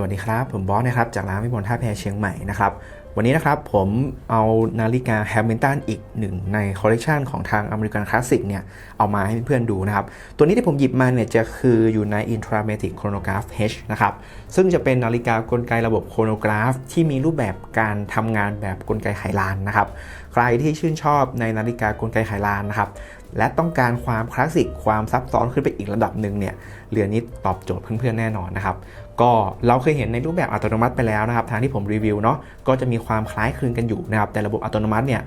สวัสดีครับ ผมบอสนะครับจากร้านวิมลท่าแพเชียงใหม่นะครับ วันนี้นะครับผมเอานาฬิกาแฮมิลตันอีกหนึ่งในคอลเลกชันของทางอเมริกันคลาสสิกเนี่ยเอามาให้เพื่อนๆดูนะครับ ตัวนี้ที่ผมหยิบมาเนี่ยจะคืออยู่ใน Intramatic Chronograph H นะครับ ซึ่งจะเป็นนาฬิกากลไกระบบโครโนกราฟ ที่มีรูปแบบการทำงานแบบกลไกไขลานนะครับ ใครที่ชื่นชอบในนาฬิกากลไกไขลานนะครับและต้องการความคลาสสิกความซับซ้อนขึ้นไปอีกระดับหนึ่งเนี่ยเรือนนี้ตอบโจทย์เพื่อนๆแน่นอนนะครับ ก็เราเคยเห็นในรูปแบบอัตโนมัติไปแล้วนะครับทางที่ผมรีวิวเนาะก็จะมีความคล้ายคลึงกันอยู่นะครับแต่ระบบอัตโนมัติเนี่ย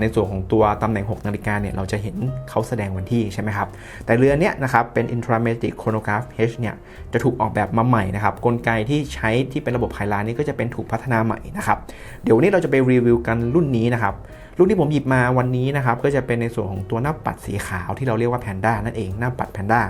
ในส่วนของตัวตำแหน่ง 6 นาฬิกาเนี่ยเราจะเห็นเขาแสดงวันที่ใช่ไหมครับแต่เรือเนี้ยนะครับเป็น Intramatic Chronograph H เนี่ยจะถูกออกแบบมาใหม่นะครับกลไกที่ใช้ที่เป็นระบบไฮไลน์นี่ก็จะเป็นถูกพัฒนาใหม่นะครับเดี๋ยววันนี้เราจะไปรีวิวกันรุ่นนี้นะครับรุ่นที่ผมหยิบมาวันนี้นะครับก็จะเป็นในส่วนของตัวหน้าปัดสีขาวที่เราเรียกว่าแพนด้านั่นเองหน้าปัดแพนด้า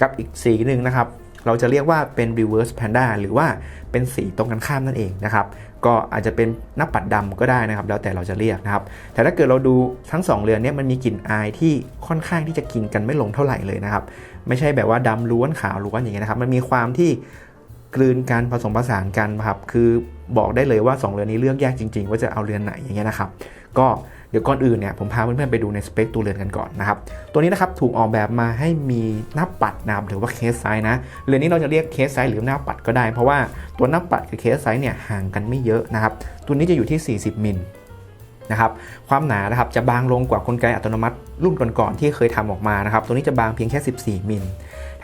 กับอีกสีหนึ่งนะครับ เราจะเรียกว่าเป็น reverse panda หรือว่าเป็นสีตรงกันข้ามนั่นเองนะครับก็อาจจะเป็นหน้าปัดดำก็ได้นะครับ แล้วแต่เราจะเรียกนะครับ แต่ถ้าเกิดเราดูทั้ง 2 เรือนเนี้มันมีกลิ่นอายที่ค่อนข้างที่จะกินกันไม่ลงเท่าไหร่เลยนะครับ ไม่ใช่แบบว่าดำล้วนขาวล้วนอย่างเงี้ยนะครับ มันมีความที่กลืนกันผสมผสานกันครับ คือ บอกได้เลยว่า 2 เรือนนี้เลือกยากจริง ๆ ว่าจะเอาเรือนไหนอย่างเงี้ยนะครับ ก็เดี๋ยวก่อนอื่นเนี่ยผมพาเพื่อนๆไปดูในสเปคตัวเรือนกันก่อนนะครับ ตัวนี้นะครับถูกออกแบบมาให้มีหน้าปัดนะครับหรือว่าเคสไซส์นะ เรือนนี้เราจะเรียกเคสไซส์หรือหน้าปัดก็ได้ เพราะว่าตัวหน้าปัดกับเคสไซส์เนี่ยห่างกันไม่เยอะนะครับ ตัวนี้จะอยู่ที่ 40มิลนะครับความหนานะครับจะบางลงกว่ากลไกอัตโนมัติรุ่นก่อนๆที่เคยทำออกมานะครับ ตัวนี้จะบางเพียงแค่ 14มิล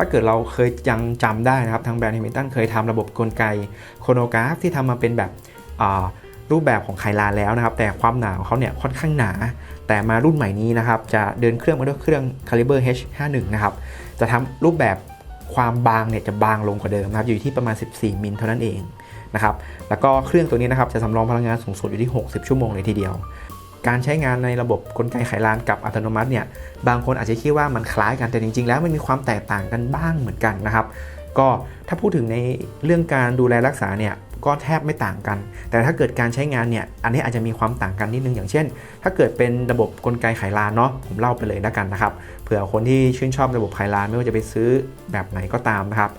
ถ้าเกิดเราเคยยังจำได้นะครับ ทางแบรนด์ Hamilton เคยทำระบบกลไกโครโนกราฟที่ทำมาเป็นแบบรูปแบบของไคลานแล้วนะครับ แต่ความหนาของเขาเนี่ยค่อนข้างหนา แต่มารุ่นใหม่นี้นะครับ จะเดินเครื่องมาด้วยเครื่อง Caliber H51 นะครับ จะทำรูปแบบความบางเนี่ยจะบางลงกว่าเดิมนะครับ อยู่ที่ประมาณ 14 มิลเท่านั้นเองนะครับ แล้วก็เครื่องตัวนี้นะครับจะสำรองพลังงานสูงสุดอยู่ที่ 60 ชั่วโมงเลยทีเดียว การใช้งานในระบบกลไกไขลานกับอัตโนมัติเนี่ยบางคนอาจจะคิดว่ามันคล้ายกันแต่จริง ๆ แล้วมันมีความแตกต่างกันบ้างเหมือนกันนะครับ ก็ถ้าพูดถึงในเรื่องการดูแลรักษาเนี่ยก็แทบไม่ต่างกัน แต่ถ้าเกิดการใช้งานเนี่ย อันนี้อาจจะมีความต่างกันนิดนึง อย่างเช่น ถ้าเกิดเป็นระบบกลไกไขลานเนาะ ผมเล่าไปเลยแล้วกันนะครับ เผื่อคนที่ชื่นชอบระบบไขลานไม่ว่าจะไปซื้อแบบไหนก็ตามนะครับ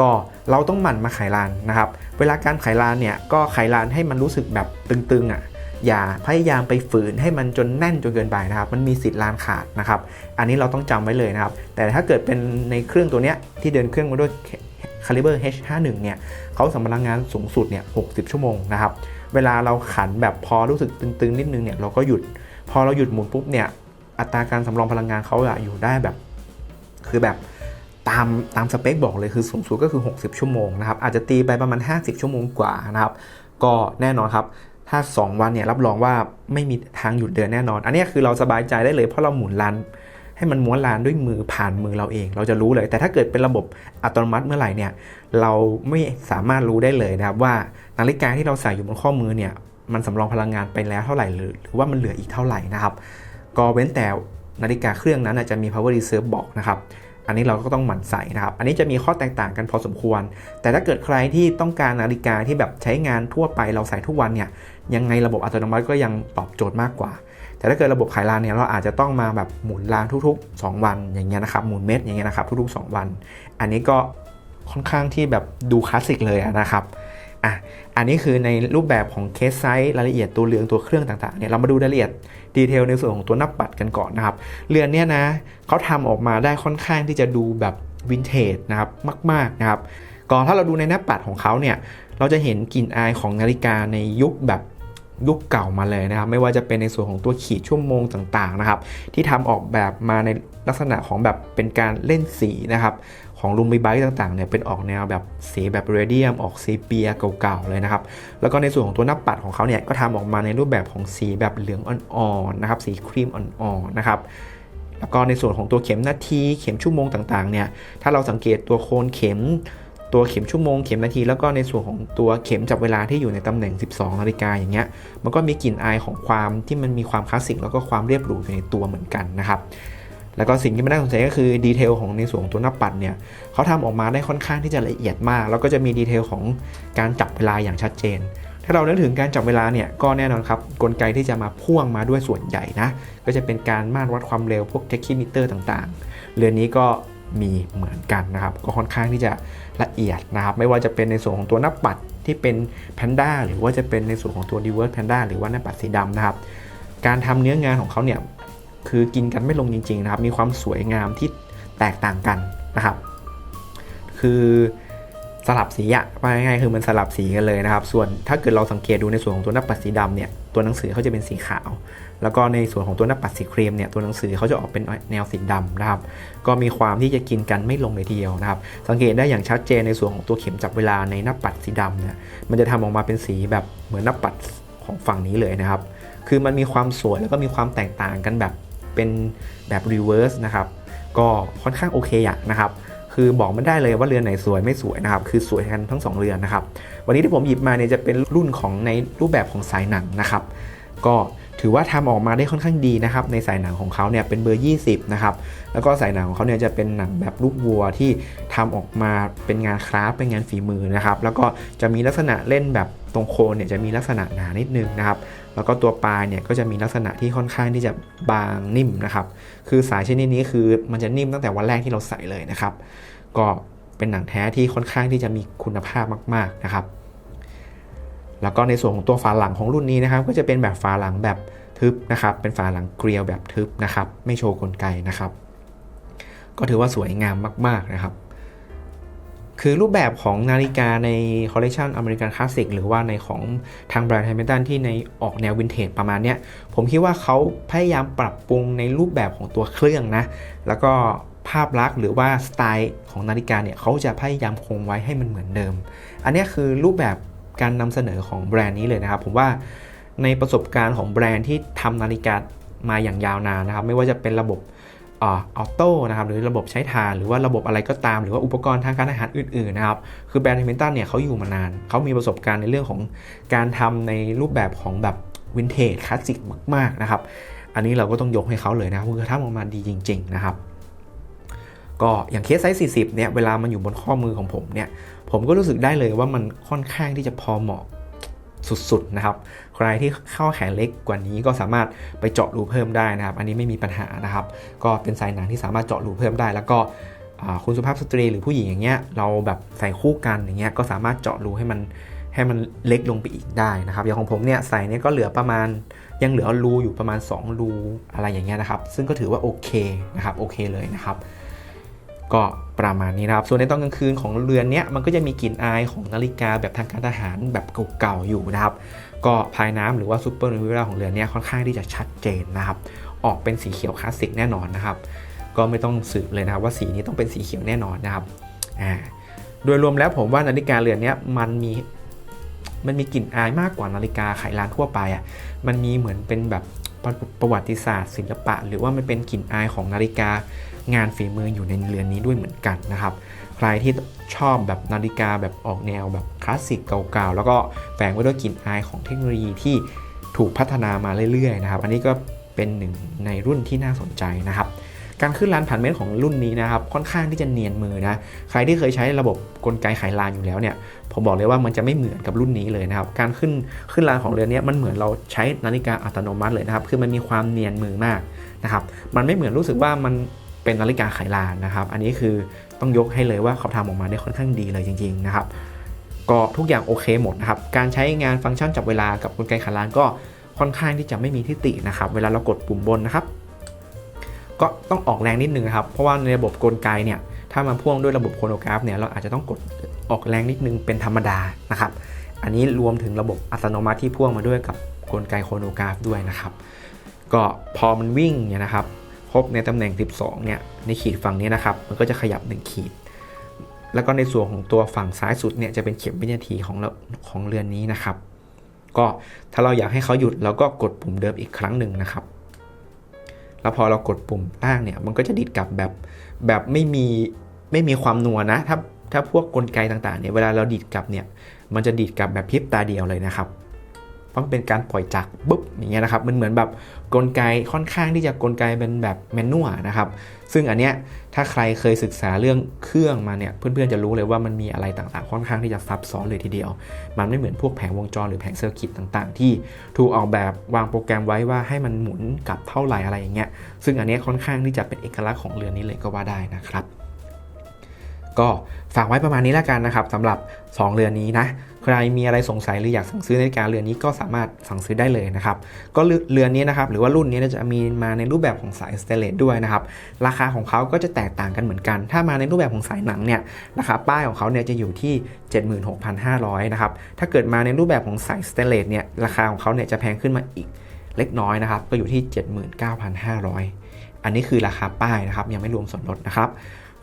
ก็เราต้องหมั่นมาไขลานนะครับ เวลาการไขลานเนี่ย ก็ไขลานให้มันรู้สึกแบบตึงๆอะ อย่าพยายามไปฝืนให้มันจนแน่นจนเกินไปนะครับ มันมีสิทธิ์ลานขาดนะครับ อันนี้เราต้องจำไว้เลยนะครับ แต่ถ้าเกิดเป็นในเครื่องตัวเนี้ยที่เดินเครื่องมาด้วย Caliber H51 เนี่ยเขาสำพลังงานสูงสุดเนี่ย60 ชั่วโมงนะครับ เวลาเราขันแบบพอรู้สึกตึงๆ นิดนึงเนี่ยเราก็หยุด พอเราหยุดหมุนปุ๊บเนี่ยอัตราการสำรองพลังงานเขาอะอยู่ได้แบบ คือแบบตามตามสเปคบอกเลยคือสูงสุดก็คือ 60 ชั่วโมงนะครับอาจจะตีไปประมาณ 50 ชั่วโมงกว่านะครับก็แน่นอนครับ ถ้า 2 วันเนี่ยรับรองว่าไม่มีทางหยุดเดินแน่นอน อันนี้คือเราสบายใจได้เลยเพราะเราหมุนลานให้มันม้วนลานด้วยมือผ่านมือเราเอง เราจะรู้เลย แต่ถ้าเกิดเป็นระบบอัตโนมัติเมื่อไหร่เนี่ย เราไม่สามารถรู้ได้เลยนะครับว่านาฬิกาที่เราใส่อยู่บนข้อมือเนี่ยมันสำรองพลังงานไปแล้วเท่าไหร่หรือหรือว่ามันเหลืออีกเท่าไหร่นะครับก็เว้นแต่นาฬิกาเครื่องนั้นจะมี power reserve บอกนะครับอันนี้เราก็ต้องหมั่นใส่นะครับ อันนี้จะมีข้อแตกต่างกันพอสมควร แต่ถ้าเกิดใครที่ต้องการนาฬิกาที่แบบใช้งานทั่วไปเราใส่ทุกวันเนี่ย ยังไงระบบอัตโนมัติก็ยังตอบโจทย์มากกว่า แต่ถ้าเกิดระบบขายลานเนี่ยเราอาจจะต้องมาแบบหมุนลานทุก ๆ 2 วันอย่างเงี้ยนะครับหมุนเม็ดอย่างเงี้ยนะครับทุกๆ 2 วัน อันนี้ก็ค่อนข้างที่แบบดูคลาสสิกเลยนะครับอะอันนี้คือในรูปแบบของเคสไซส์รายละเอียดตัวเรืองตัวเครื่องต่างๆเนี่ยเรามาดูรายละเอียดดีเทลในส่วนของตัวหน้าปัดกันก่อนนะครับเรือนเนี่ยนะเขาทำออกมาได้ค่อนข้างที่จะดูแบบวินเทจนะครับมากๆนะครับก่อนถ้าเราดูในหน้าปัดของเขาเนี่ยเราจะเห็นกลิ่นอายของนาฬิกาในยุคแบบ ยุคเก่ามาเลยนะครับ ไม่ว่าจะเป็นในส่วนของตัวขีดชั่วโมงต่างๆนะครับ ที่ทำออกแบบมาในลักษณะของแบบเป็นการเล่นสีนะครับของลูมิไบต์ต่างๆเนี่ยเป็นออกแนวแบบสีแบบเรเดียม ออกซีเปียเก่าๆเลยนะครับ แล้วก็ในส่วนของตัวหน้าปัดของเขาเนี่ยก็ทำออกมาในรูปแบบของสีแบบเหลืองอ่อนๆนะครับ สีครีมอ่อนๆนะครับแล้วก็ในส่วนของตัวเข็มนาทีเข็มชั่วโมงต่างๆเนี่ยถ้าเราสังเกตตัวโคนเข็ม ตัวเข็มชั่วโมงเข็มนาทีแล้วก็ในส่วนของตัวเข็มจับเวลาที่อยู่ในตำแหน่ง 12 นาฬิกาอย่างเงี้ยมันก็มีกลิ่นอายของความที่มันมีความคลาสสิกแล้วก็ความเรียบหรูอยู่ในตัวเหมือนกันนะครับแล้วก็สิ่งที่ไม่น่าสนใจก็คือดีเทลของในส่วนของตัวหน้าปัดเนี่ยเขาทำออกมาได้ค่อนข้างที่จะละเอียดมาก แล้วก็จะมีดีเทลของการจับเวลาอย่างชัดเจน ถ้าเราเนึกถึงการจับเวลาเนี่ยก็แน่นอนครับกลไกที่จะมาพ่วงมาด้วยส่วนใหญ่นะก็จะเป็นการมาตรวัดความเร็วพวกเทคคิมิเตอร์ต่างๆ เรือนนี้ก็ มีเหมือนกันนะครับ ก็ค่อนข้างที่จะละเอียดนะครับ ไม่ว่าจะเป็นในส่วนของตัวหน้าปัดที่เป็นแพนด้าหรือว่าจะเป็นในส่วนของตัว d ิเว r ร์ Panda หรือว่าหน้าปัดสีดำนะครับ การทำเนื้องานของเขาเนี่ยคือกินกันไม่ลงจริง ๆ นะครับ มีความสวยงามที่แตกต่างกันนะครับ คือสลับสีอะว่าง่ายๆคือมันสลับสีกันเลยนะครับ ส่วนถ้าเกิดเราสังเกตดูในส่วนของตัวหน้าปัดสีดำเนี่ย ตัวหนังสือเขาจะเป็นสีขาว แล้วก็ในส่วนของตัวหน้าปัดสีครีมเนี่ยตัวหนังสือเขาจะออกเป็นแนวสีดำนะครับ ก็มีความที่จะกินกันไม่ลงเลยทีเดียวนะครับ สังเกตได้อย่างชัดเจนในส่วนของตัวเข็มจับเวลาในหน้าปัดสีดำเนี่ยมันจะทำออกมาเป็นสีแบบเหมือนหน้าปัดของฝั่งนี้เลยนะครับ คือมันมีความสวยแล้วก็มีความแตกต่างกันแบบเป็นแบบรีเวิร์สนะครับ ก็ค่อนข้างโอเคอะนะครับ คือบอกไม่ได้เลยว่าเรือนไหนสวยไม่สวยนะครับ คือสวยกันทั้ง 2 เรือนนะครับ วันนี้ที่ผมหยิบมาเนี่ยจะเป็นรุ่นของในรูปแบบของสายหนังนะครับ ก็ถือว่าทำออกมาได้ค่อนข้างดีนะครับ ในสายหนังของเขาเนี่ยเป็นเบอร์ 20 นะครับ แล้วก็สายหนังของเขาเนี่ยจะเป็นหนังแบบลูกวัวที่ทำออกมาเป็นงานคราฟเป็นงานฝีมือนะครับ แล้วก็จะมีลักษณะเล่นแบบ ตรงโคนเนี่ยจะมีลักษณะหนานิดนึงนะครับ แล้วก็ตัวปลายเนี่ยก็จะมีลักษณะที่ค่อนข้างที่จะบางนิ่มนะครับ คือสายชนิดนี้คือมันจะนิ่มตั้งแต่วันแรกที่เราใส่เลยนะครับ ก็เป็นหนังแท้ที่ค่อนข้างที่จะมีคุณภาพมาก ๆนะครับ แล้วก็ในส่วนของตัวฝาหลังของรุ่นนี้นะครับ ก็จะเป็นแบบฝาหลังแบบทึบนะครับ เป็นฝาหลังเกลียวแบบทึบนะครับ ไม่โชว์กลไกนะครับ ก็ถือว่าสวยงามมาก ๆนะครับ คือรูปแบบของนาฬิกาในคอลเล t ชันอเมริกันคลาสสิกหรือว่าในของทางแบรนด์ไฮเมตันที่ในออกแนววินเทจประมาณเนี้ยผมคิดว่าเขาพยายามปรับปรุงในรูปแบบของตัวเครื่องนะ แล้วก็ภาพลักษณ์หรือว่าสไตล์ของนาฬิกาเนี่ยเขาจะพยายามคงไว้ให้มันเหมือนเดิม อันนี้คือรูปแบบการนำเสนอของแบรนด์นี้เลยนะครับ ผมว่าในประสบการณ์ของแบรนด์ที่ทำนาฬิกามาอย่างยาวนานนะครับ ไม่ว่าจะเป็นระบบ ออโต้นะครับหรือระบบใช้ทานหรือว่าระบบอะไรก็ตาม หรือว่าอุปกรณ์ทางการอาหารอื่นๆนะครับคือแบรนด์ฮิมเมนตันเนี่ยเขาอยู่มานานเขามีประสบการณ์ในเรื่องของการทำในรูปแบบของแบบวินเทจคลาสสิกมากๆนะครับอันนี้เราก็ต้องยกให้เขาเลยนะครับคือทำออกมาดีจริง ๆ นะครับ ก็อย่างเคสไซส์40เนี่ยเวลามันอยู่บนข้อมือของผมเนี่ยผมก็รู้สึกได้เลยว่ามันค่อนข้างที่จะพอเหมาะ สุดๆนะครับ ใครที่เข้าแขนเล็กกว่านี้ก็สามารถไปเจาะรูเพิ่มได้นะครับ อันนี้ไม่มีปัญหานะครับ ก็เป็นสายหนังที่สามารถเจาะรูเพิ่มได้ แล้วก็คุณสุภาพสตรีหรือผู้หญิงอย่างเงี้ยเราแบบใส่คู่กันอย่างเงี้ยก็สามารถเจาะรูให้มันให้มันเล็กลงไปอีกได้นะครับอย่างของผมเนี่ยใส่เนี่ยก็เหลือประมาณยังเหลือรูอยู่ประมาณ 2 รูอะไรอย่างเงี้ยนะครับ ซึ่งก็ถือว่าโอเคนะครับโอเคเลยนะครับ ก็ประมาณนี้นะครับ ส่วนในตอนกลางคืนของเรือนเนี้ยมันก็จะมีกลิ่นอายของนาฬิกาแบบทางการทหารแบบเก่าๆอยู่นะครับ ก็ภายน้ำหรือว่าซูเปอร์นูเวลาของเรือนเนี้ยค่อนข้างที่จะชัดเจนนะครับ ออกเป็นสีเขียวคลาสสิกแน่นอนนะครับ ก็ไม่ต้องสืบเลยนะครับว่าสีนี้ต้องเป็นสีเขียวแน่นอนนะครับอ่าโดยรวมแล้วผมว่านาฬิกาเรือนเนี้ยมันมีมันมีกลิ่นอายมากกว่านาฬิกาไขลานทั่วไปอะมันมีเหมือนเป็นแบบ ประวัติศาสตร์ศิลปะ หรือว่ามันเป็นกลิ่นอายของนาฬิกางานฝีมืออยู่ในเรือนนี้ด้วยเหมือนกันนะครับ ใครที่ชอบแบบนาฬิกาแบบออกแนวแบบคลาสสิกเก่าๆแล้วก็แฝงไว้ด้วยกลิ่นอายของเทคโนโลยีที่ถูกพัฒนามาเรื่อยๆนะครับ อันนี้ก็เป็นหนึ่งในรุ่นที่น่าสนใจนะครับ การขึ้นลานผ่านเม็ดของรุ่นนี้นะครับค่อนข้างที่จะเนียนมือนะใครที่เคยใช้ระบบกลไกไขลานอยู่แล้วเนี่ยผมบอกเลยว่ามันจะไม่เหมือนกับรุ่นนี้เลยนะครับการขึ้นขึ้นลานของเรือนนี้มันเหมือนเราใช้นาฬิกาอัตโนมัติเลยนะครับคือมันมีความเนียนมือมากนะครับมันไม่เหมือนรู้สึกว่ามันเป็นนาฬิกาไขลานนะครับ อันนี้คือต้องยกให้เลยว่าเขาทำออกมาได้ค่อนข้างดีเลยจริง ๆนะครับ ก็ทุกอย่างโอเคหมดนะครับ การใช้งานฟังก์ชันจับเวลากับกลไกไขลานก็ค่อนข้างที่จะไม่มีทิฏฐินะครับ เวลาเรากดปุ่มบนนะครับ ก็ต้องออกแรงนิดนึงครับ เพราะว่าในระบบกลไกเนี่ยถ้ามันพ่วงด้วยระบบโครโนกราฟเนี่ยเราอาจจะต้องกดออกแรงนิดนึงเป็นธรรมดานะครับ อันนี้รวมถึงระบบอัตโนมัติที่พ่วงมาด้วยกับกลไกโครโนกราฟด้วยนะครับ ก็พอมันวิ่งเนี่ยนะครับครบในตำแหน่ง 12 เนี่ย ในขีดฝั่งนี้นะครับ มันก็จะขยับ 1 ขีด แล้วก็ในส่วนของตัวฝั่งซ้ายสุดเนี่ยจะเป็นเข็มวินาทีของของเรือนนี้นะครับ ก็ถ้าเราอยากให้เขาหยุดเราก็กดปุ่มเดิมอีกครั้งหนึ่งนะครับ แล้วพอเรากดปุ่มล่างเนี่ย มันก็จะดีดกลับแบบแบบไม่มีไม่มีความนัวนะ ถ้าถ้าพวกกลไกต่างๆเนี่ย เวลาเราดีดกลับเนี่ย มันจะดีดกลับแบบพริบตาเดียวเลยนะครับ เพราะเป็นการปล่อยจักรปุ๊บอย่างเงี้ยนะครับมันเหมือนแบบกลไกค่อนข้างที่จะกลไกเป็นแบบแมนนวลนะครับซึ่งอันเนี้ยถ้าใครเคยศึกษาเรื่องเครื่องมาเนี่ยเพื่อนๆจะรู้เลยว่ามันมีอะไรต่างๆ ค่อนข้างที่จะซับซ้อนเลยทีเดียว มันไม่เหมือนพวกแผงวงจรหรือแผงเซอร์กิตต่างๆ ที่ถูกออกแบบวางโปรแกรมไว้ว่าให้มันหมุนกลับเท่าไหร่อะไรอย่างเงี้ยซึ่งอันนี้ค่อนข้างที่จะเป็นเอกลักษณ์ของเรือนนี้เลยก็ว่าได้นะครับ ก็ฝากไว้ประมาณนี้แล้วกันนะครับสำหรับ 2 เรือนนี้นะใครมีอะไรสงสัยหรืออยากสั่งซื้อนาฬิกาเรือนนี้ก็สามารถสั่งซื้อได้เลยนะครับก็เรือนนี้นะครับหรือว่ารุ่นนี้จะมีมาในรูปแบบของสายสเตเลสด้วยนะครับราคาของเขาก็จะแตกต่างกันเหมือนกัน ถ้ามาในรูปแบบของสายหนังเนี่ยราคาป้ายของเขาเนี่ยจะอยู่ที่ 76,500นะครับถ้าเกิดมาในรูปแบบของสายสเตเลสเนี่ยราคาของเขาเนี่ยจะแพงขึ้นมาอีกเล็กน้อยนะครับก็อยู่ที่ 79,500 อันนี้คือราคาป้ายนะครับยังไม่รวมส่วนลดนะครับ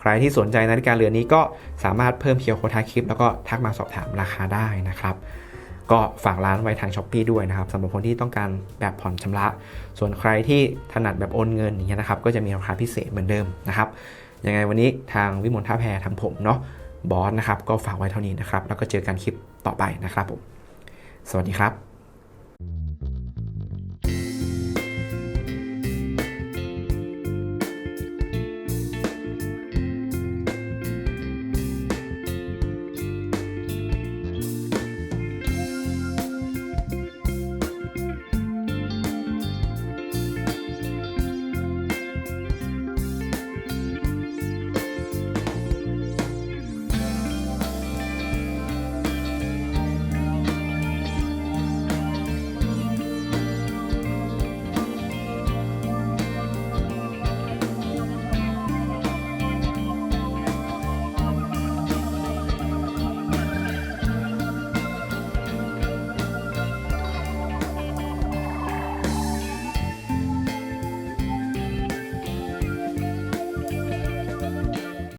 ใครที่สนใจนาฬิกาเรือนนี้ก็สามารถเพิ่มเคียวโคท้าคลิป แล้วก็ทักมาสอบถามราคาได้นะครับ ก็ฝากร้านไว้ทางช้อปปีด้วยนะครับสำหรับคนที่ต้องการแบบผ่อนชำระ ส่วนใครที่ถนัดแบบโอนเงินอย่างเงี้ยนะครับก็จะมีราคาพิเศษเหมือนเดิมนะครับยังไงวันนี้ทางวิมลท่าแพรทางผมเนาะบอสนะครับก็ฝากไว้เท่านี้นะครับแล้วก็เจอกันคลิปต่อไปนะครับผมสวัสดีครับ